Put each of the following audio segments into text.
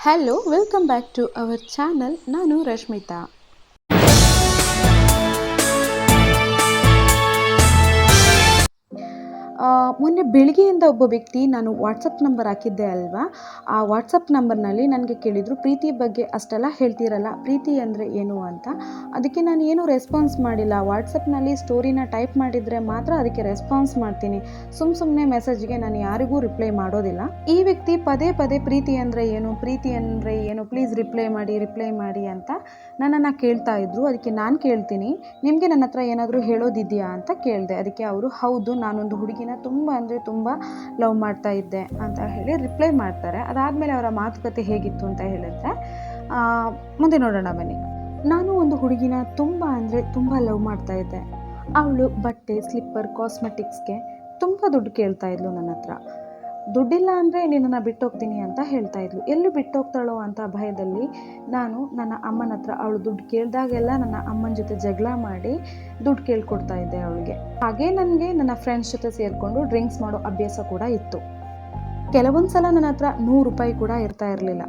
Hello welcome back to our channel ನಾನು ರಶ್ಮಿತಾ. ಮೊನ್ನೆ ಬೆಳಗ್ಗೆಯಿಂದ ಒಬ್ಬ ವ್ಯಕ್ತಿ ನಾನು ವಾಟ್ಸಪ್ ನಂಬರ್ ಹಾಕಿದ್ದೆ ಅಲ್ವಾ? ಆ ವಾಟ್ಸಪ್ ನಂಬರ್ನಲ್ಲಿ ನನಗೆ ಕೇಳಿದರು ಪ್ರೀತಿ ಬಗ್ಗೆ ಅಷ್ಟೆಲ್ಲ ಹೇಳ್ತೀರಲ್ಲ? ಪ್ರೀತಿ ಅಂದರೆ ಏನು ಅಂತ? ಅದಕ್ಕೆ ನಾನು ಏನೂ ರೆಸ್ಪಾನ್ಸ್ ಮಾಡಿಲ್ಲ. ವಾಟ್ಸಪ್ನಲ್ಲಿ ಸ್ಟೋರಿನ ಟೈಪ್ ಮಾಡಿದರೆ ಮಾತ್ರ ಅದಕ್ಕೆ ರೆಸ್ಪಾನ್ಸ್ ಮಾಡ್ತೀನಿ. ಸುಮ್ಮ ಸುಮ್ಮನೆ ಮೆಸೇಜ್ಗೆ ನಾನು ಯಾರಿಗೂ ರಿಪ್ಲೈ ಮಾಡೋದಿಲ್ಲ. ಈ ವ್ಯಕ್ತಿ ಪದೇ ಪದೇ ಪ್ರೀತಿ ಅಂದರೆ ಏನು? ಪ್ರೀತಿ ಅಂದರೆ ಏನು? ಪ್ಲೀಸ್ ರಿಪ್ಲೈ ಮಾಡಿ ರಿಪ್ಲೈ ಮಾಡಿ ಅಂತ ನನ್ನನ್ನು ಕೇಳ್ತಾ ಇದ್ರು. ಅದಕ್ಕೆ ನಾನು ಕೇಳ್ತೀನಿ. ನಿಮಗೆ ನನ್ನ ಹತ್ರ ಏನಾದರೂ ಹೇಳೋದಿದೆಯಾ ಅಂತ ಕೇಳಿದೆ. ಅದಕ್ಕೆ ಅವರು, ಹೌದು, ನಾನೊಂದು ಹುಡುಗಿನ ತುಂಬ ಅಂದರೆ ತುಂಬ ಲವ್ ಮಾಡ್ತಾ ಇದ್ದೆ ಅಂತ ಹೇಳಿ ರಿಪ್ಲೈ ಮಾಡ್ತಾರೆ. ಅದಾದಮೇಲೆ ಅವರ ಮಾತುಕತೆ ಹೇಗಿತ್ತು ಅಂತ ಹೇಳಿದ್ರೆ ಮುಂದೆ ನೋಡೋಣ ಬನ್ನಿ. ನಾನು ಒಂದು ಹುಡುಗಿನ ತುಂಬ ಅಂದರೆ ತುಂಬ ಲವ್ ಮಾಡ್ತಾ ಇದ್ದೆ. ಅವಳು ಬಟ್ಟೆ ಸ್ಲಿಪ್ಪರ್ ಕಾಸ್ಮೆಟಿಕ್ಸ್ಗೆ ತುಂಬ ದುಡ್ಡು ಕೇಳ್ತಾ ಇದ್ಲು ನನ್ನ ಹತ್ರ. ದುಡ್ಡಿಲ್ಲ ಅಂದರೆ ನಿನ್ನನ್ನು ಬಿಟ್ಟೋಗ್ತೀನಿ ಅಂತ ಹೇಳ್ತಾ ಇದ್ಲು. ಎಲ್ಲಿ ಬಿಟ್ಟೋಗ್ತಾಳೋ ಅಂತ ಭಯದಲ್ಲಿ ನಾನು ನನ್ನ ಅಮ್ಮನ ಹತ್ರ ಅವಳು ದುಡ್ಡು ಕೇಳಿದಾಗೆಲ್ಲ ನನ್ನ ಅಮ್ಮನ ಜೊತೆ ಜಗಳ ಮಾಡಿ ದುಡ್ಡು ಕೇಳ್ಕೊಡ್ತಾ ಇದ್ದೆ ಅವಳಿಗೆ. ಹಾಗೆ ನನಗೆ ನನ್ನ ಫ್ರೆಂಡ್ಸ್ ಜೊತೆ ಸೇರಿಕೊಂಡು ಡ್ರಿಂಕ್ಸ್ ಮಾಡೋ ಅಭ್ಯಾಸ ಕೂಡ ಇತ್ತು. ಕೆಲವೊಂದು ಸಲ ನನ್ನ ಹತ್ರ ನೂರು ರೂಪಾಯಿ ಕೂಡ ಇರ್ತಾ ಇರಲಿಲ್ಲ.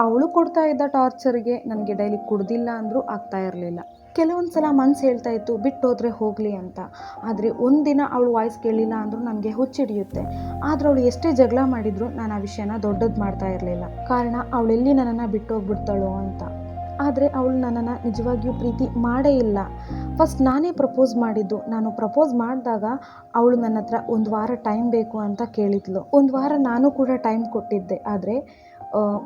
ಅವಳು ಕೊಡ್ತಾ ಇದ್ದ ಟಾರ್ಚರ್ಗೆ ನನಗೆ ಡೈಲಿ ಕುಡ್ದಿಲ್ಲ ಅಂದರೂ ಆಗ್ತಾ ಇರಲಿಲ್ಲ. ಕೆಲವೊಂದು ಸಲ ಮನ್ಸು ಹೇಳ್ತಾ ಇತ್ತು ಬಿಟ್ಟು ಹೋದರೆ ಹೋಗಲಿ ಅಂತ. ಆದರೆ ಒಂದಿನ ಅವಳು ವಾಯ್ಸ್ ಕೇಳಿಲ್ಲ ಅಂದರೂ ನನಗೆ ಹುಚ್ಚಿಡಿಯುತ್ತೆ. ಆದ್ರೆ ಅವಳು ಎಷ್ಟೇ ಜಗಳ ಮಾಡಿದರೂ ನಾನು ಆ ವಿಷಯನ ದೊಡ್ಡದು ಮಾಡ್ತಾ ಇರಲಿಲ್ಲ. ಕಾರಣ ಅವಳೆಲ್ಲಿ ನನ್ನನ್ನು ಬಿಟ್ಟು ಅಂತ. ಆದರೆ ಅವಳು ನನ್ನನ್ನು ನಿಜವಾಗಿಯೂ ಪ್ರೀತಿ ಮಾಡೇ ಇಲ್ಲ. ಫಸ್ಟ್ ನಾನೇ ಪ್ರಪೋಸ್ ಮಾಡಿದ್ದು. ನಾನು ಪ್ರಪೋಸ್ ಮಾಡಿದಾಗ ಅವಳು ನನ್ನ ಹತ್ರ ಒಂದು ವಾರ ಟೈಮ್ ಬೇಕು ಅಂತ ಕೇಳಿದ್ಲು. ಒಂದು ವಾರ ನಾನು ಕೂಡ ಟೈಮ್ ಕೊಟ್ಟಿದ್ದೆ. ಆದರೆ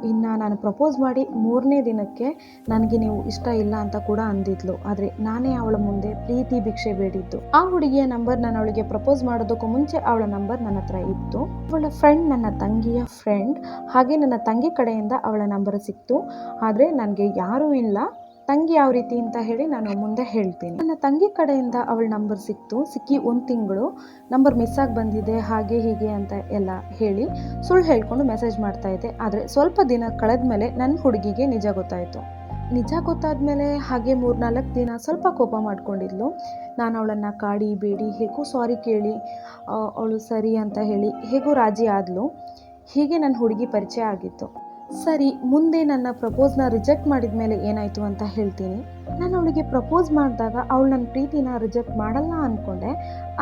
ಇನ್ನು ನಾನು ಪ್ರಪೋಸ್ ಮಾಡಿ ಮೂರನೇ ದಿನಕ್ಕೆ ನನಗೆ ನೀವು ಇಷ್ಟ ಇಲ್ಲ ಅಂತ ಕೂಡ ಅಂದಿದ್ಲು. ಆದರೆ ನಾನೇ ಅವಳ ಮುಂದೆ ಪ್ರೀತಿ ಭಿಕ್ಷೆ ಬೇಡಿದ್ದು. ಆ ಹುಡುಗಿಯ ನಂಬರ್ ನಾನು ಅವಳಿಗೆ ಪ್ರಪೋಸ್ ಮಾಡೋದಕ್ಕೂ ಮುಂಚೆ ಅವಳ ನಂಬರ್ ನನ್ನ ಹತ್ರ ಇತ್ತು. ಅವಳ ಫ್ರೆಂಡ್ ನನ್ನ ತಂಗಿಯ ಫ್ರೆಂಡ್ ಹಾಗೆ ನನ್ನ ತಂಗಿ ಕಡೆಯಿಂದ ಅವಳ ನಂಬರ್ ಸಿಕ್ತು. ಆದರೆ ನನಗೆ ಯಾರೂ ಇಲ್ಲ. ತಂಗಿ ಯಾವ ರೀತಿ ಅಂತ ಹೇಳಿ ನಾನು ಮುಂದೆ ಹೇಳ್ತೀನಿ. ನನ್ನ ತಂಗಿ ಕಡೆಯಿಂದ ಅವಳ ನಂಬರ್ ಸಿಕ್ತು. ಸಿಕ್ಕಿ ಒಂದು ತಿಂಗಳು ನಂಬರ್ ಮಿಸ್ ಆಗಿ ಬಂದಿದೆ, ಹಾಗೆ ಹೀಗೆ ಅಂತ ಎಲ್ಲ ಹೇಳಿ ಸುಳ್ಳು ಹೇಳ್ಕೊಂಡು ಮೆಸೇಜ್ ಮಾಡ್ತಾ ಇದ್ದೆ. ಆದರೆ ಸ್ವಲ್ಪ ದಿನ ಕಳೆದ ಮೇಲೆ ನನ್ನ ಹುಡುಗಿಗೆ ನಿಜ ಗೊತ್ತಾಯಿತು. ನಿಜ ಗೊತ್ತಾದ ಮೇಲೆ ಹಾಗೆ ಮೂರ್ನಾಲ್ಕು ದಿನ ಸ್ವಲ್ಪ ಕೋಪ ಮಾಡ್ಕೊಂಡಿದ್ಲು. ನಾನು ಅವಳನ್ನು ಕಾಡಿ, ಬೇಡಿ, ಹೇಗೂ ಸಾರಿ ಕೇಳಿ ಅವಳು ಸರಿ ಅಂತ ಹೇಳಿ ಹೇಗೂ ರಾಜಿ ಆದ್ಲು. ಹೀಗೆ ನನ್ನ ಹುಡುಗಿ ಪರಿಚಯ ಆಗಿತ್ತು. ಸರಿ, ಮುಂದೆ ನನ್ನ ಪ್ರಪೋಸ್ನ ರಿಜೆಕ್ಟ್ ಮಾಡಿದ ಮೇಲೆ ಏನಾಯಿತು ಅಂತ ಹೇಳ್ತೀನಿ. ನಾನು ಅವಳಿಗೆ ಪ್ರಪೋಸ್ ಮಾಡಿದಾಗ ಅವಳು ನನ್ನ ಪ್ರೀತಿನ ರಿಜೆಕ್ಟ್ ಮಾಡಲ್ಲ ಅಂದ್ಕೊಂಡೆ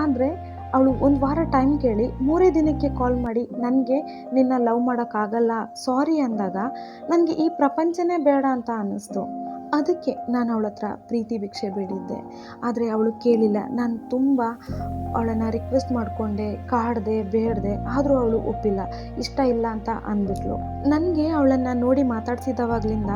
ಆದರೆ ಅವಳು ಒಂದು ವಾರ ಟೈಮ್ ಕೇಳಿ ಮೂರೇ ದಿನಕ್ಕೆ ಕಾಲ್ ಮಾಡಿ ನನಗೆ ನಿನ್ನ ಲವ್ ಮಾಡೋಕ್ಕಾಗಲ್ಲ, ಸಾರಿ ಅಂದಾಗ ನನಗೆ ಈ ಪ್ರಪಂಚನೇ ಬೇಡ ಅಂತ ಅನ್ನಿಸ್ತು. ಅದಕ್ಕೆ ನಾನು ಅವಳ ಹತ್ರ ಪ್ರೀತಿ ಭಿಕ್ಷೆ ಬೇಡಿದ್ದೆ. ಆದರೆ ಅವಳು ಕೇಳಿಲ್ಲ. ನಾನು ತುಂಬ ಅವಳನ್ನು ರಿಕ್ವೆಸ್ಟ್ ಮಾಡಿಕೊಂಡೆ, ಕಾಡ್ದೆ, ಬೇಡದೆ, ಆದರೂ ಅವಳು ಒಪ್ಪಿಲ್ಲ. ಇಷ್ಟ ಇಲ್ಲ ಅಂತ ಅಂದ್ಬಿಟ್ಲು. ನನಗೆ ಅವಳನ್ನು ನೋಡಿ ಮಾತಾಡ್ಸಿದವಾಗ್ಲಿಂದ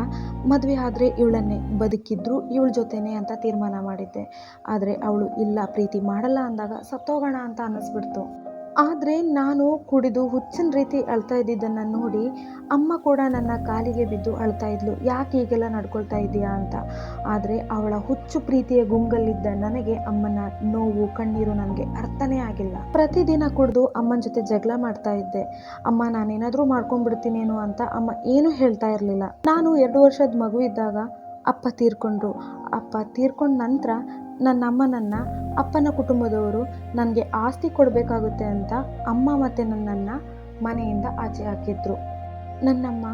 ಮದುವೆ ಆದರೆ ಇವಳನ್ನೇ ಬದುಕಿದ್ರು, ಇವಳ ಜೊತೆನೇ ಅಂತ ತೀರ್ಮಾನ ಮಾಡಿದ್ದೆ. ಆದರೆ ಅವಳು ಇಲ್ಲ, ಪ್ರೀತಿ ಮಾಡಲ್ಲ ಅಂದಾಗ ಸತ್ತೋಗೋಣ ಅಂತ ಅನ್ನಿಸ್ಬಿಡ್ತು. ಆದರೆ ನಾನು ಕುಡಿದು ಹುಚ್ಚಿನ ರೀತಿ ಅಳ್ತಾ ಇದ್ದಿದ್ದನ್ನು ನೋಡಿ ಅಮ್ಮ ಕೂಡ ನನ್ನ ಕಾಲಿಗೆ ಬಿದ್ದು ಅಳ್ತಾ ಇದ್ಲು. ಯಾಕೆ ಹೀಗೆಲ್ಲ ನಡ್ಕೊಳ್ತಾ ಇದ್ದೀಯಾ ಅಂತ. ಆದರೆ ಅವಳ ಹುಚ್ಚು ಪ್ರೀತಿಯ ಗುಂಗಲ್ಲಿದ್ದ ನನಗೆ ಅಮ್ಮನ ನೋವು, ಕಣ್ಣೀರು ನನಗೆ ಅರ್ಥನೇ ಆಗಿಲ್ಲ. ಪ್ರತಿದಿನ ಕುಡಿದು ಅಮ್ಮನ ಜೊತೆ ಜಗಳ ಮಾಡ್ತಾ ಇದ್ದೆ. ಅಮ್ಮ, ನಾನೇನಾದರೂ ಮಾಡ್ಕೊಂಡ್ಬಿಡ್ತೀನೇನೋ ಅಂತ ಅಮ್ಮ ಏನೂ ಹೇಳ್ತಾ ಇರಲಿಲ್ಲ. ನಾನು ಎರಡು ವರ್ಷದ ಮಗು ಇದ್ದಾಗ ಅಪ್ಪ ತೀರಿಕೊಂಡ್ರು. ಅಪ್ಪ ತೀರ್ಕೊಂಡ ನಂತರ ನನ್ನ ಅಮ್ಮನನ್ನು, ಅಪ್ಪನ ಕುಟುಂಬದವರು ನನಗೆ ಆಸ್ತಿ ಕೊಡಬೇಕಾಗುತ್ತೆ ಅಂತ ಅಮ್ಮ ಮತ್ತು ನನ್ನನ್ನು ಮನೆಯಿಂದ ಆಚೆ ಹಾಕಿದ್ರು. ನನ್ನಮ್ಮ,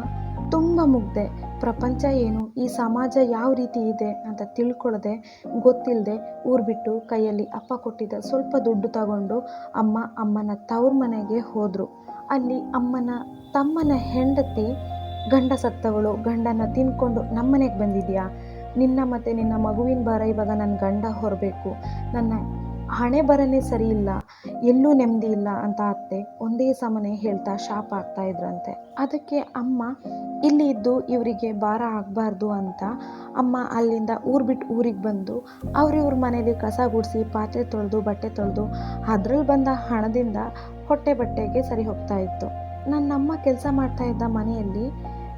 ತುಂಬ ಮುಗ್ದೆ, ಪ್ರಪಂಚ ಏನು, ಈ ಸಮಾಜ ಯಾವ ರೀತಿ ಇದೆ ಅಂತ ತಿಳ್ಕೊಳ್ಳದೆ ಗೊತ್ತಿಲ್ಲದೆ ಊರು ಬಿಟ್ಟು ಕೈಯಲ್ಲಿ ಅಪ್ಪ ಕೊಟ್ಟಿದ್ದ ಸ್ವಲ್ಪ ದುಡ್ಡು ತಗೊಂಡು ಅಮ್ಮ ಅಮ್ಮನ ತವ್ರ ಮನೆಗೆ ಹೋದರು. ಅಲ್ಲಿ ಅಮ್ಮನ, ತಮ್ಮನ ಹೆಂಡತಿ ಗಂಡ ಸತ್ತವಳು, ಗಂಡನ ತಿನ್ಕೊಂಡು ನಮ್ಮನೆಗೆ ಬಂದಿದ್ಯಾ? ನಿನ್ನ ಮತ್ತು ನಿನ್ನ ಮಗುವಿನ ಭಾರ ಇವಾಗ ನನ್ನ ಗಂಡ ಹೊರಬೇಕು. ನನ್ನ ಹಣೆ ಬರನೇ ಸರಿ ಇಲ್ಲ, ಎಲ್ಲೂ ನೆಮ್ಮದಿ ಇಲ್ಲ ಅಂತ ಅತ್ತೆ ಒಂದೇ ಸಮನೆ ಹೇಳ್ತಾ ಶಾಪ ಆಗ್ತಾ ಇದ್ರಂತೆ. ಅದಕ್ಕೆ ಅಮ್ಮ, ಇಲ್ಲಿ ಇದ್ದು ಇವರಿಗೆ ಭಾರ ಆಗಬಾರ್ದು ಅಂತ ಅಮ್ಮ ಅಲ್ಲಿಂದ ಊರು ಬಿಟ್ಟು ಊರಿಗೆ ಬಂದು ಅವ್ರಿವ್ರ ಮನೇಲಿ ಕಸ ಗುಡಿಸಿ, ಪಾತ್ರೆ ತೊಳೆದು, ಬಟ್ಟೆ ತೊಳೆದು ಅದ್ರಲ್ಲಿ ಬಂದ ಹಣದಿಂದ ಹೊಟ್ಟೆ ಬಟ್ಟೆಗೆ ಸರಿ ಹೋಗ್ತಾ ಇತ್ತು. ನನ್ನಮ್ಮ ಕೆಲಸ ಮಾಡ್ತಾ ಇದ್ದ ಮನೆಯಲ್ಲಿ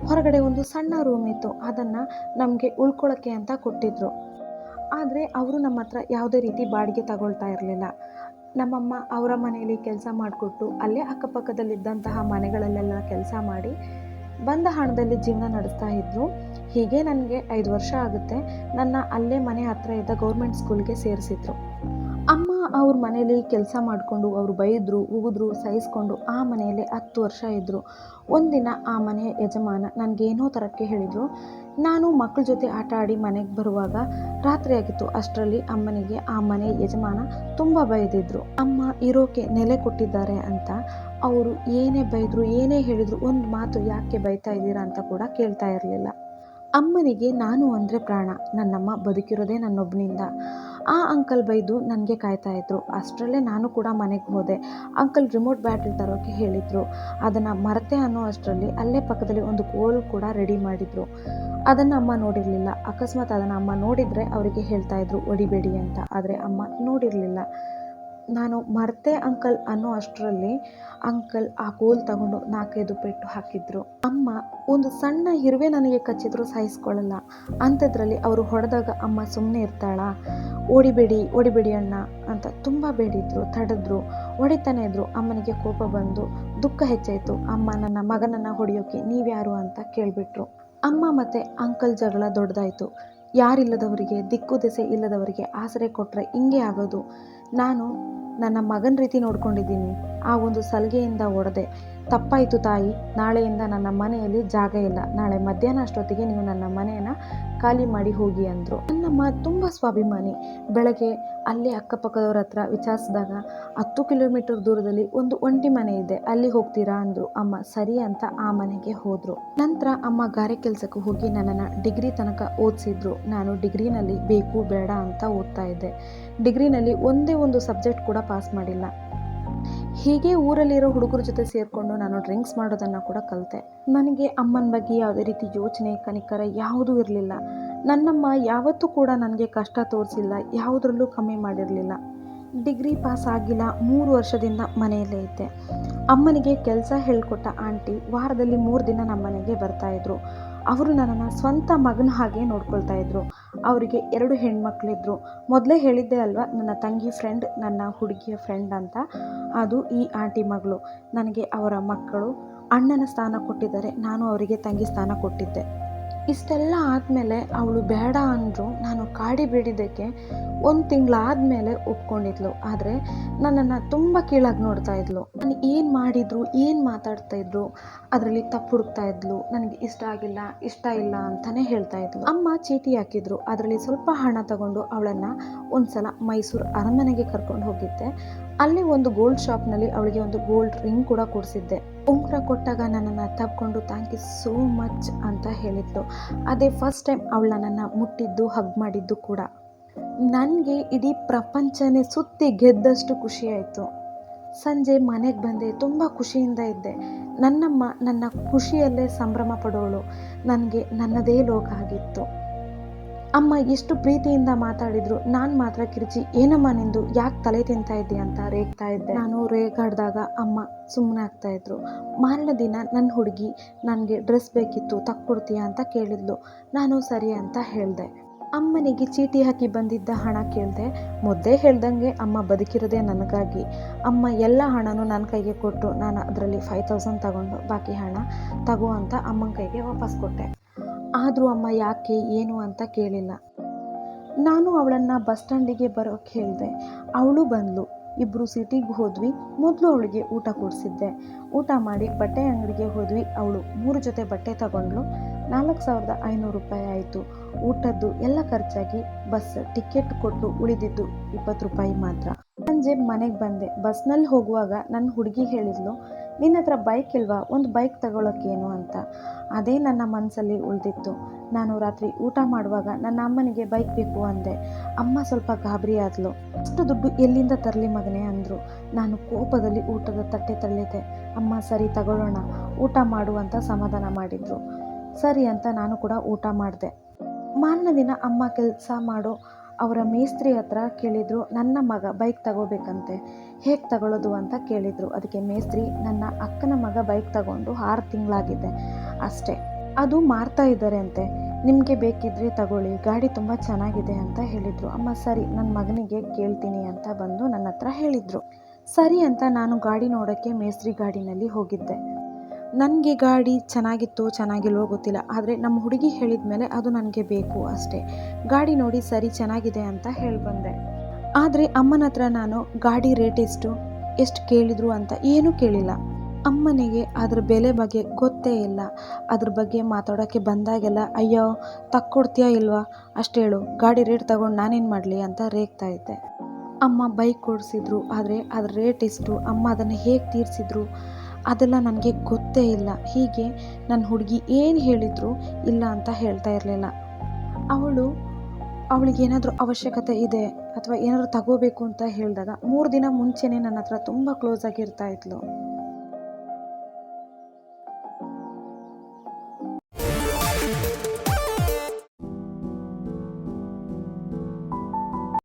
ಹೊರಗಡೆ ಒಂದು ಸಣ್ಣ ರೂಮ್ ಇತ್ತು. ಅದನ್ನು ನಮಗೆ ಉಳ್ಕೊಳ್ಳೋಕ್ಕೆ ಅಂತ ಕೊಟ್ಟಿದ್ರು. ಆದರೆ ಅವರು ನಮ್ಮ ಹತ್ರ ಯಾವುದೇ ರೀತಿ ಬಾಡಿಗೆ ತಗೊಳ್ತಾ ಇರಲಿಲ್ಲ. ನಮ್ಮಮ್ಮ ಅವರ ಮನೆಯಲ್ಲಿ ಕೆಲಸ ಮಾಡಿಕೊಟ್ಟು ಅಲ್ಲೇ ಅಕ್ಕಪಕ್ಕದಲ್ಲಿದ್ದಂತಹ ಮನೆಗಳಲ್ಲೆಲ್ಲ ಕೆಲಸ ಮಾಡಿ ಬಂದ ಹಣದಲ್ಲಿ ಜೀವನ ನಡೆಸ್ತಾ ಇದ್ದರು ಹೀಗೆ ನನಗೆ ಐದು ವರ್ಷ ಆಗುತ್ತೆ. ನನ್ನ ಅಲ್ಲೇ ಮನೆ ಹತ್ರ ಇದ್ದ ಗೌರ್ಮೆಂಟ್ ಸ್ಕೂಲ್ಗೆ ಸೇರಿಸಿದ್ರು. ಅವ್ರ ಮನೇಲಿ ಕೆಲಸ ಮಾಡಿಕೊಂಡು, ಅವರು ಬೈದರು, ಉಗಿದ್ರು, ಸಹಿಸ್ಕೊಂಡು ಆ ಮನೆಯಲ್ಲಿ ಹತ್ತು ವರ್ಷ ಇದ್ದರು ಒಂದಿನ ಆ ಮನೆಯ ಯಜಮಾನ ನನಗೇನೋ ತರಕ್ಕೆ ಹೇಳಿದರು. ನಾನು ಮಕ್ಕಳ ಜೊತೆ ಆಟ ಆಡಿ ಮನೆಗೆ ಬರುವಾಗ ರಾತ್ರಿಯಾಗಿತ್ತು ಅಷ್ಟರಲ್ಲಿ ಅಮ್ಮನಿಗೆ ಆ ಮನೆ ಯಜಮಾನ ತುಂಬ ಬೈದಿದ್ರು. ಅಮ್ಮ, ಇರೋಕೆ ನೆಲೆ ಕೊಟ್ಟಿದ್ದಾರೆ ಅಂತ ಅವರು ಏನೇ ಬೈದರು, ಏನೇ ಹೇಳಿದರು, ಒಂದು ಮಾತು ಯಾಕೆ ಬೈತಾ ಇದ್ದೀರಾ ಅಂತ ಕೂಡ ಕೇಳ್ತಾ ಇರಲಿಲ್ಲ. ಅಮ್ಮನಿಗೆ ನಾನು ಅಂದರೆ ಪ್ರಾಣ. ನನ್ನಮ್ಮ ಬದುಕಿರೋದೇ ನನ್ನೊಬ್ಬನಿಂದ ಆ ಅಂಕಲ್ ಬೈದು ನನಗೆ ಕಾಯ್ತಾ ಇದ್ದರು ಅಷ್ಟರಲ್ಲೇ ನಾನು ಕೂಡ ಮನೆಗೆ ಹೋದೆ. ಅಂಕಲ್ ರಿಮೋಟ್ ಬ್ಯಾಟ್ರಿ ತರೋಕ್ಕೆ ಹೇಳಿದರು. ಅದನ್ನು ಮರತೆ ಅನ್ನೋ ಅಷ್ಟರಲ್ಲಿ ಅಲ್ಲೇ ಪಕ್ಕದಲ್ಲಿ ಒಂದು ಕೋಲ್ ಕೂಡ ರೆಡಿ ಮಾಡಿದರು. ಅದನ್ನು ಅಮ್ಮ ನೋಡಿರಲಿಲ್ಲ. ಅಕಸ್ಮಾತ್ ಅದನ್ನು ಅಮ್ಮ ನೋಡಿದರೆ ಅವರಿಗೆ ಹೇಳ್ತಾಯಿದ್ರು ಒಡಿಬೇಡಿ ಅಂತ. ಆದರೆ ಅಮ್ಮ ನೋಡಿರಲಿಲ್ಲ. ನಾನು ಮರ್ತೆ ಅಂಕಲ್ ಅನ್ನೋ ಅಷ್ಟರಲ್ಲಿ ಅಂಕಲ್ ಆ ಕೋಲ್ ತಗೊಂಡು ನಾಲ್ಕೈದು ಪೆಟ್ಟು ಹಾಕಿದ್ರು. ಅಮ್ಮ ಒಂದು ಸಣ್ಣ ಇರುವೆ ನನಗೆ ಕಚ್ಚಿದ್ರು ಸಹಿಸ್ಕೊಳ್ಳಲ್ಲ ಅಂಥದ್ರಲ್ಲಿ ಅವರು ಹೊಡೆದಾಗ ಅಮ್ಮ ಸುಮ್ಮನೆ ಇರ್ತಾಳ. ಓಡಿಬೇಡಿ ಓಡಿಬೇಡಿ ಅಣ್ಣ ಅಂತ ತುಂಬ ಬೇಡಿದ್ರು, ತಡೆದ್ರು. ಹೊಡಿತಾನೆ ಇದ್ರು. ಅಮ್ಮನಿಗೆ ಕೋಪ ಬಂದು ದುಃಖ ಹೆಚ್ಚಾಯಿತು. ಅಮ್ಮ ನನ್ನ ಮಗನನ್ನು ಹೊಡೆಯೋಕೆ ನೀವ್ಯಾರು ಅಂತ ಕೇಳಿಬಿಟ್ರು. ಅಮ್ಮ ಮತ್ತು ಅಂಕಲ್ ಜಗಳ ದೊಡ್ಡದಾಯಿತು ಯಾರಿಲ್ಲದವರಿಗೆ, ದಿಕ್ಕು ದೆಸೆ ಇಲ್ಲದವರಿಗೆ ಆಸರೆ ಕೊಟ್ಟರೆ ಹಿಂಗೆ ಆಗೋದು? ನಾನು ನನ್ನ ಮಗನ ರೀತಿ ನೋಡ್ಕೊಂಡಿದ್ದೀನಿ. ಆ ಒಂದು ಸಲಿಗೆಯಿಂದ ಒಡೆದೆ. ತಪ್ಪಾಯಿತು ತಾಯಿ. ನಾಳೆಯಿಂದ ನನ್ನ ಮನೆಯಲ್ಲಿ ಜಾಗ ಇಲ್ಲ. ನಾಳೆ ಮಧ್ಯಾಹ್ನ ಅಷ್ಟೊತ್ತಿಗೆ ನೀವು ನನ್ನ ಮನೆಯನ್ನು ಖಾಲಿ ಮಾಡಿ ಹೋಗಿ ಅಂದರು. ನನ್ನಮ್ಮ ತುಂಬ ಸ್ವಾಭಿಮಾನಿ. ಬೆಳಗ್ಗೆ ಅಲ್ಲಿ ಅಕ್ಕಪಕ್ಕದವ್ರ ಹತ್ರ ವಿಚಾರಿಸಿದಾಗ ಹತ್ತು ಕಿಲೋಮೀಟರ್ ದೂರದಲ್ಲಿ ಒಂದು ಒಂಟಿ ಮನೆ ಇದೆ. ಅಲ್ಲಿ ಹೋಗ್ತೀರಾ ಅಂದರು. ಅಮ್ಮ, ಸರಿ ಅಂತ ಆ ಮನೆಗೆ ಹೋದರು. ನಂತರ ಅಮ್ಮ ಗಾರೆ ಕೆಲಸಕ್ಕೆ ಹೋಗಿ ನನ್ನನ್ನು ಡಿಗ್ರಿ ತನಕ ಓದಿಸಿದ್ರು. ನಾನು ಡಿಗ್ರಿನಲ್ಲಿ ಬೇಕು, ಬೇಡ ಅಂತ ಓದ್ತಾ ಇದ್ದೆ. ಡಿಗ್ರಿನಲ್ಲಿ ಒಂದೇ ಒಂದು ಸಬ್ಜೆಕ್ಟ್ ಕೂಡ ಪಾಸ್ ಮಾಡಿಲ್ಲ. ಹೀಗೆ ಊರಲ್ಲಿರೋ ಹುಡುಗರ ಜೊತೆ ಸೇರಿಕೊಂಡು ನಾನು ಡ್ರಿಂಕ್ಸ್ ಮಾಡೋದನ್ನು ಕೂಡ ಕಲಿತೆ. ನನಗೆ ಅಮ್ಮನ ಬಗ್ಗೆ ಯಾವುದೇ ರೀತಿ ಯೋಚನೆ, ಕನಿಕರ ಯಾವುದೂ ಇರಲಿಲ್ಲ. ನನ್ನಮ್ಮ ಯಾವತ್ತೂ ಕೂಡ ನನಗೆ ಕಷ್ಟ ತೋರಿಸಿಲ್ಲ, ಯಾವುದರಲ್ಲೂ ಕಮ್ಮಿ ಮಾಡಿರಲಿಲ್ಲ. ಡಿಗ್ರಿ ಪಾಸ್ ಆಗಿಲ್ಲ, ಮೂರು ವರ್ಷದಿಂದ ಮನೆಯಲ್ಲೇ ಇದ್ದೆ. ಅಮ್ಮನಿಗೆ ಕೆಲಸ ಹೇಳಿಕೊಟ್ಟ ಆಂಟಿ ವಾರದಲ್ಲಿ ಮೂರು ದಿನ ನಮ್ಮ ಮನೆಗೆ ಬರ್ತಾಯಿದ್ರು ಅವರು ನನ್ನನ್ನು ಸ್ವಂತ ಮಗನ ಹಾಗೆ ನೋಡ್ಕೊಳ್ತಾ ಇದ್ದರು ಅವರಿಗೆ ಎರಡು ಹೆಣ್ಮಕ್ಳಿದ್ರು. ಮೊದಲೇ ಹೇಳಿದ್ದೆ ಅಲ್ವಾ, ನನ್ನ ತಂಗಿ ಫ್ರೆಂಡ್ ನನ್ನ ಹುಡುಗಿಯ ಫ್ರೆಂಡ್ ಅಂತ. ಅದು ಈ ಆಂಟಿ ಮಗಳು. ನನಗೆ ಅವರ ಮಕ್ಕಳು ಅಣ್ಣನ ಸ್ಥಾನ ಕೊಟ್ಟಿದ್ದಾರೆ. ನಾನು ಅವರಿಗೆ ತಂಗಿ ಸ್ಥಾನ ಕೊಟ್ಟಿದ್ದೆ. ಇಷ್ಟೆಲ್ಲ ಆದಮೇಲೆ ಅವಳು ಬೇಡ ಅಂದರು ನಾನು ಕಾಡಿ ಬೇಡಿದ್ದಕ್ಕೆ ಒಂದು ತಿಂಗಳಾದಮೇಲೆ ಒಪ್ಕೊಂಡಿದ್ಲು. ಆದರೆ ನನ್ನನ್ನು ತುಂಬ ಕೀಳಾಗಿ ನೋಡ್ತಾ ಇದ್ಲು. ನಾನು ಏನು ಮಾಡಿದ್ರು, ಏನು ಮಾತಾಡ್ತಾ ಇದ್ರು, ಅದರಲ್ಲಿ ತಪ್ಪು ಹುಡುಕ್ತಾ ಇದ್ಲು. ನನಗೆ ಇಷ್ಟ ಆಗಿಲ್ಲ, ಇಷ್ಟ ಇಲ್ಲ ಅಂತಲೇ ಹೇಳ್ತಾ ಇದ್ಲು. ಅಮ್ಮ ಚೀಟಿ ಹಾಕಿದ್ರು. ಅದರಲ್ಲಿ ಸ್ವಲ್ಪ ಹಣ ತಗೊಂಡು ಅವಳನ್ನು ಒಂದು ಸಲ ಮೈಸೂರು ಅರಮನೆಗೆ ಕರ್ಕೊಂಡು ಹೋಗಿದ್ದೆ. ಅಲ್ಲಿ ಒಂದು ಗೋಲ್ಡ್ ಶಾಪ್ನಲ್ಲಿ ಅವಳಿಗೆ ಒಂದು ಗೋಲ್ಡ್ ರಿಂಗ್ ಕೂಡ ಕೊಡಿಸಿದ್ದೆ. ಉಂಗುರ ಕೊಟ್ಟಾಗ ನನ್ನನ್ನು ತಬ್ಕೊಂಡು ಥ್ಯಾಂಕ್ ಯು ಸೋ ಮಚ್ ಅಂತ ಹೇಳಿದ್ಲು. ಅದೇ ಫಸ್ಟ್ ಟೈಮ್ ಅವಳು ನನ್ನನ್ನು ಮುಟ್ಟಿದ್ದು ಹಗ್ ಮಾಡಿದ್ದು ಕೂಡ. ನನಗೆ ಇಡೀ ಪ್ರಪಂಚನೇ ಸುತ್ತಿ ಗೆದ್ದಷ್ಟು ಖುಷಿಯಾಯಿತು ಸಂಜೆ ಮನೆಗೆ ಬಂದೆ, ತುಂಬ ಖುಷಿಯಿಂದ ಇದ್ದೆ. ನನ್ನಮ್ಮ ನನ್ನ ಖುಷಿಯಲ್ಲೇ ಸಂಭ್ರಮ ಪಡೋಳು. ನನಗೆ ನನ್ನದೇ ಲೋಕ ಆಗಿತ್ತು. ಅಮ್ಮ, ಎಷ್ಟು ಪ್ರೀತಿಯಿಂದ ಮಾತಾಡಿದ್ರು. ನಾನು ಮಾತ್ರ ಕಿರ್ಚಿ, ಏನಮ್ಮ ನಿಂದು? ಯಾಕೆ ತಲೆ ತಿಂತಾ ಇದ್ದೆ ಅಂತ ರೇಗ್ತಾ ಇದ್ದೆ. ನಾನು ರೇಗಾಡಿದಾಗ ಅಮ್ಮ ಸುಮ್ಮನೆ ಆಗ್ತಾ ಇದ್ರು. ಮಾರನೇ ದಿನ ನನ್ನ ಹುಡುಗಿ ನನಗೆ, ಡ್ರೆಸ್ ಬೇಕಿತ್ತು, ತಕ್ಕೊಡ್ತೀಯಾ? ಅಂತ ಕೇಳಿದ್ಲು. ನಾನು, ಸರಿ ಅಂತ ಹೇಳಿದೆ. ಅಮ್ಮನಿಗೆ ಚೀಟಿ ಹಾಕಿ ಬಂದಿದ್ದ ಹಣ ಕೇಳಿದೆ. ಮೊದ್ದೆ ಹೇಳ್ದಂಗೆ ಅಮ್ಮ ಬದುಕಿರೋದೇ ನನಗಾಗಿ. ಅಮ್ಮ, ಎಲ್ಲ ಹಣನೂ ನನ್ನ ಕೈಗೆ ಕೊಟ್ಟು ನಾನು ಅದರಲ್ಲಿ ಫೈವ್ ತೌಸಂಡ್ ತಗೊಂಡು, ಬಾಕಿ ಹಣ ತಗೋ ಅಂತ ಅಮ್ಮನ ಕೈಗೆ ವಾಪಸ್ ಕೊಟ್ಟೆ. ಆದರೂ ಅಮ್ಮ ಯಾಕೆ, ಏನು ಅಂತ ಕೇಳಿಲ್ಲ. ನಾನು ಅವಳನ್ನು ಬಸ್ ಸ್ಟ್ಯಾಂಡಿಗೆ ಬರೋಕ್ಕೆ ಹೇಳಿದೆ. ಅವಳು ಬಂದಳು ಇಬ್ಬರು ಸಿಟಿಗೆ ಹೋದ್ವಿ. ಮೊದಲು ಅವಳಿಗೆ ಊಟ ಕೊಡಿಸಿದ್ದೆ. ಊಟ ಮಾಡಿ ಬಟ್ಟೆ ಅಂಗಡಿಗೆ ಹೋದ್ವಿ. ಅವಳು ಮೂರು ಜೊತೆ ಬಟ್ಟೆ ತಗೊಂಡ್ಳು. ನಾಲ್ಕು ಸಾವಿರದ ಐನೂರು ರೂಪಾಯಿ ಆಯಿತು. ಊಟದ್ದು ಎಲ್ಲ ಖರ್ಚಾಗಿ ಬಸ್ ಟಿಕೆಟ್ ಕೊಟ್ಟು ಉಳಿದಿದ್ದು ಇಪ್ಪತ್ತು ರೂಪಾಯಿ ಮಾತ್ರ. ಸಂಜೆ ಮನೆಗೆ ಬಂದೆ. ಬಸ್ನಲ್ಲಿ ಹೋಗುವಾಗ ನನ್ನ ಹುಡುಗಿ ಹೇಳಿದ್ಲು ನಿನ್ನ ಹತ್ರ ಬೈಕ್ ಇಲ್ವಾ? ಒಂದು ಬೈಕ್ ತಗೊಳ್ಳೋಕ್ಕೇನು ಅಂತ. ಅದೇ ನನ್ನ ಮನಸ್ಸಲ್ಲಿ ಉಳಿದಿತ್ತು. ನಾನು ರಾತ್ರಿ ಊಟ ಮಾಡುವಾಗ ನನ್ನ ಅಮ್ಮನಿಗೆ ಬೈಕ್ ಬೇಕು ಅಂದೆ. ಅಮ್ಮ ಸ್ವಲ್ಪ ಗಾಬರಿ ಆದ್ಲು. ಅಷ್ಟು ದುಡ್ಡು ಎಲ್ಲಿಂದ ತರಲಿ ಮಗನೇ ಅಂದರು. ನಾನು ಕೋಪದಲ್ಲಿ ಊಟದ ತಟ್ಟೆ ತಳ್ಳಿದೆ ಅಮ್ಮ, ಸರಿ, ತಗೊಳ್ಳೋಣ. ಊಟ ಮಾಡು ಅಂತ ಸಮಾಧಾನ ಮಾಡಿದ್ರು. ಸರಿ ಅಂತ ನಾನು ಕೂಡ ಊಟ ಮಾಡಿದೆ. ಮಾರನೇ ದಿನ ಅಮ್ಮ ಕೆಲಸ ಮಾಡೋ ಅವರ ಮೇಸ್ತ್ರಿ ಹತ್ರ ಕೇಳಿದರು, ನನ್ನ ಮಗ ಬೈಕ್ ತಗೋಬೇಕಂತೆ, ಹೇಗೆ ತಗೊಳ್ಳೋದು ಅಂತ ಕೇಳಿದರು. ಅದಕ್ಕೆ ಮೇಸ್ತ್ರಿ, ನನ್ನ ಅಕ್ಕನ ಮಗ ಬೈಕ್ ತಗೊಂಡು ಆರು ತಿಂಗಳಾಗಿದೆ. ಅಷ್ಟೇ. ಅದು ಮಾರ್ತಾ ಇದ್ದಾರೆ ಅಂತೆ. ನಿಮಗೆ ಬೇಕಿದ್ರೆ ತಗೊಳ್ಳಿ, ಗಾಡಿ ತುಂಬ ಚೆನ್ನಾಗಿದೆ ಅಂತ ಹೇಳಿದರು. ಅಮ್ಮ, ಸರಿ ನನ್ನ ಮಗನಿಗೆ ಕೇಳ್ತೀನಿ ಅಂತ ಬಂದು ನನ್ನ ಹತ್ರ ಹೇಳಿದರು. ಸರಿ ಅಂತ ನಾನು ಗಾಡಿ ನೋಡೋಕ್ಕೆ ಮೇಸ್ತ್ರಿ ಗಾಡಿನಲ್ಲಿ ಹೋಗಿದ್ದೆ. ನನಗೆ ಗಾಡಿ ಚೆನ್ನಾಗಿತ್ತು, ಚೆನ್ನಾಗಿಲ್ವೋ ಗೊತ್ತಿಲ್ಲ. ಆದರೆ ನಮ್ಮ ಹುಡುಗಿ ಹೇಳಿದ ಮೇಲೆ ಅದು ನನಗೆ ಬೇಕು ಅಷ್ಟೇ. ಗಾಡಿ ನೋಡಿ ಸರಿ ಚೆನ್ನಾಗಿದೆ ಅಂತ ಹೇಳಿ ಬಂದೆ. ಆದರೆ ಅಮ್ಮನ ಹತ್ರ ನಾನು ಗಾಡಿ ರೇಟ್ ಎಷ್ಟು ಎಷ್ಟು ಕೇಳಿದ್ರು ಅಂತ ಏನೂ ಕೇಳಿಲ್ಲ. ಅಮ್ಮನಿಗೆ ಅದ್ರ ಬೆಲೆ ಬಗ್ಗೆ ಗೊತ್ತೇ ಇಲ್ಲ. ಅದ್ರ ಬಗ್ಗೆ ಮಾತಾಡೋಕ್ಕೆ ಬಂದಾಗೆಲ್ಲ, ಅಯ್ಯೋ, ತಕ್ಕೊಡ್ತೀಯಾ ಇಲ್ವಾ? ಅಷ್ಟು ಹೇಳು, ಗಾಡಿ ರೇಟ್ ತಗೊಂಡು ನಾನೇನು ಮಾಡಲಿ? ಅಂತ ರೇಗ್ತಾ ಇದ್ದೆ. ಅಮ್ಮ ಬೈಕ್ ಕೊಡಿಸಿದ್ರು ಆದರೆ ಅದ್ರ ರೇಟ್ ಎಷ್ಟು, ಅಮ್ಮ ಅದನ್ನು ಹೇಗೆ ತೀರಿಸಿದ್ರು? ಅದೆಲ್ಲ ನನಗೆ ಗೊತ್ತೇ ಇಲ್ಲ. ಹೀಗೆ ನನ್ನ ಹುಡುಗಿ ಏನು ಹೇಳಿದ್ರು ಇಲ್ಲ ಅಂತ ಹೇಳ್ತಾ ಇರಲಿಲ್ಲ. ಅವಳು, ಅವಳಿಗೆ ಏನಾದರೂ ಅವಶ್ಯಕತೆ ಇದೆ ಅಥವಾ ಏನಾದರೂ ತಗೋಬೇಕು ಅಂತ ಹೇಳಿದಾಗ ಮೂರು ದಿನ ಮುಂಚೆನೇ ನನ್ನ ಹತ್ರ ತುಂಬ ಕ್ಲೋಸ್ ಆಗಿರ್ತಾ